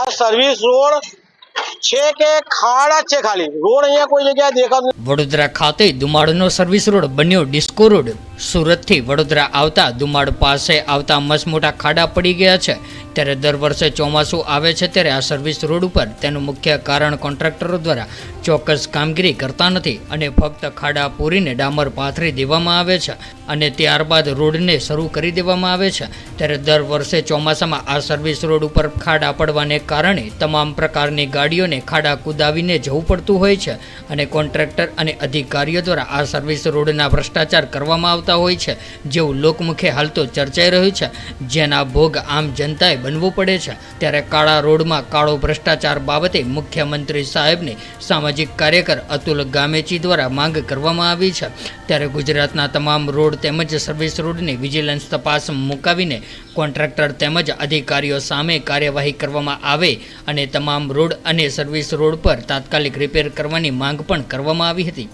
આ service road છે કે ખાડા છે ખાલી? રોડ અહીંયા કોઈ જગ્યાએ દેખાતું વડોદરા ખાતે દુમાડનો સર્વિસ રોડ બન્યો ડિસ્કો રોડ સુરતથી વડોદરા આવતા દુમાડ પાસે આવતા મસમોટા ખાડા પડી ગયા છે. ત્યારે દર વર્ષે ચોમાસું આવે છે ત્યારે આ સર્વિસ રોડ ઉપર તેનું મુખ્ય કારણ કોન્ટ્રાક્ટરો દ્વારા ચોક્કસ કામગીરી કરતા નથી અને ફક્ત ખાડા પૂરીને ડામર પાથરી દેવામાં આવે છે. અને ત્યારબાદ રોડને શરૂ કરી દેવામાં આવે છે. ત્યારે દર વર્ષે ચોમાસામાં આ સર્વિસ રોડ ઉપર ખાડા પડવાને કારણે તમામ પ્રકારની ગાડીઓને ખાડા કુદાવીને જવું પડતું હોય છે અને કોન્ટ્રાક્ટર અને અધિકારીઓ દ્વારા આ સર્વિસ રોડના ભ્રષ્ટાચાર કરવામાં આવતા હોય છે. જેવું લોકમુખે હાલ તો ચર્ચાઈ રહ્યું છે. જેના ભોગ આમ જનતાએ બનવું પડે છે. ત્યારે કાળા રોડમાં કાળો ભ્રષ્ટાચાર બાબતે મુખ્યમંત્રી સાહેબને સામાજિક કાર્યકર અતુલ ગામેચી દ્વારા માંગ કરવામાં આવી છે. ત્યારે ગુજરાતના તમામ રોડ તેમજ સર્વિસ રોડની વિજિલન્સ તપાસ મુકાવીને કોન્ટ્રાક્ટર તેમજ અધિકારીઓ સામે કાર્યવાહી કરવામાં આવે અને તમામ રોડ અને સર્વિસ રોડ પર તાત્કાલિક રિપેર કરવાની માંગ પણ કરવામાં આવી હતી.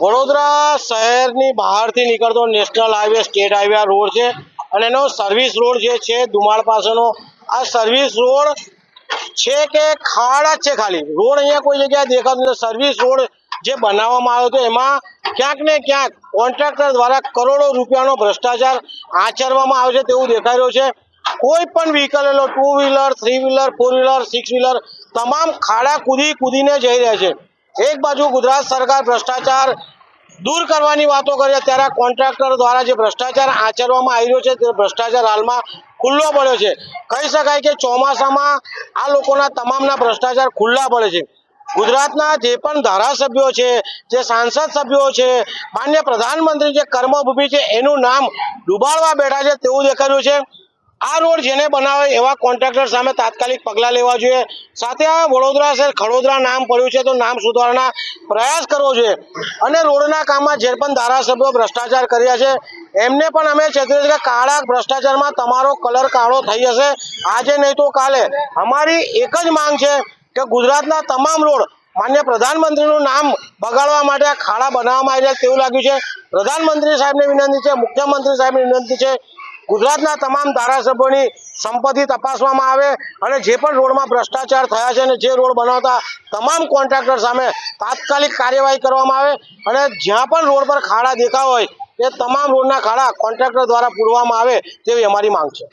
વડોદરા શહેરની બહારથી નીકળતો national highway, state highway road છે અને એનો સર્વિસ રોડ જે છે ધુમાળ પાસેનો, આ સર્વિસ રોડ છે કે ખાડા છે ખાલી? રોડ અહીંયા કોઈ જગ્યાએ દેખાતું નથી. સર્વિસ રોડ જે બનાવવામાં આવ્યો હતો, એમાં ક્યાંક ને ક્યાંક કોન્ટ્રાક્ટર દ્વારા કરોડો રૂપિયાનો ભ્રષ્ટાચાર આચરવામાં આવે છે તેવું દેખાઈ રહ્યું છે. કોઈ પણ વ્હીકલ એલો two wheeler three wheeler four wheeler six wheeler તમામ ખાડા કૂદી કૂદીને જઈ રહ્યા છે. એક બાજુ ગુજરાત સરકાર ભ્રષ્ટાચાર દૂર કરવાની વાતો કરે ત્યારે કોન્ટ્રાક્ટર દ્વારા જે ભ્રષ્ટાચાર આચરવામાં આવી રહ્યો છે, તે ભ્રષ્ટાચાર હાલમાં ખુલ્લો પડ્યો છે. કહી શકાય કે ચોમાસામાં આ લોકોના તમામના ભ્રષ્ટાચાર ખુલ્લા પડે છે. ગુજરાતના જે પણ ધારાસભ્યો છે, જે સાંસદ સભ્યો છે, માન્ય પ્રધાનમંત્રી જે કર્મભૂમિ છે, એનું નામ ડૂબાડવા બેઠા છે તેવું દેખાયું છે. આ રોડ જેને બનાવે એવા કોન્ટ્રાક્ટર સામે તાત્કાલિક પગલાં લેવા જોઈએ. સાથે આ વડોદરા શહેર ખડોદરા નામ પડ્યું છે, તો નામ સુધારણા પ્રયાસ કરવો જોઈએ. અને રોડના કામમાં જે પણ ધારાસભ્યો ભ્રષ્ટાચાર કર્યા છે, એમને પણ અમે ચેતવીએ છીએ કે કાળા ભ્રષ્ટાચારમાં તમારો કલર કાળો થઈ જશે આજે નહીં તો કાલે. અમારી એક જ માંગ છે કે ગુજરાતના તમામ રોડ માન્ય પ્રધાનમંત્રીનું નામ બગાડવા માટે ખાડા બનાવવામાં આવ્યા તેવું લાગ્યું છે. પ્રધાનમંત્રી સાહેબને વિનંતી છે, મુખ્યમંત્રી સાહેબની વિનંતી છે, ગુજરાતના તમામ ધારાસભ્યોની સંપત્તિ તપાસવામાં આવે અને જે પણ રોડમાં ભ્રષ્ટાચાર થયા છે અને જે રોડ બનાવતા તમામ કોન્ટ્રાક્ટર સામે તાત્કાલિક કાર્યવાહી કરવામાં આવે અને જ્યાં પણ રોડ પર ખાડા દેખાવ હોય, એ તમામ રોડના ખાડા કોન્ટ્રાક્ટર દ્વારા પૂરવામાં આવે તેવી અમારી માંગ છે.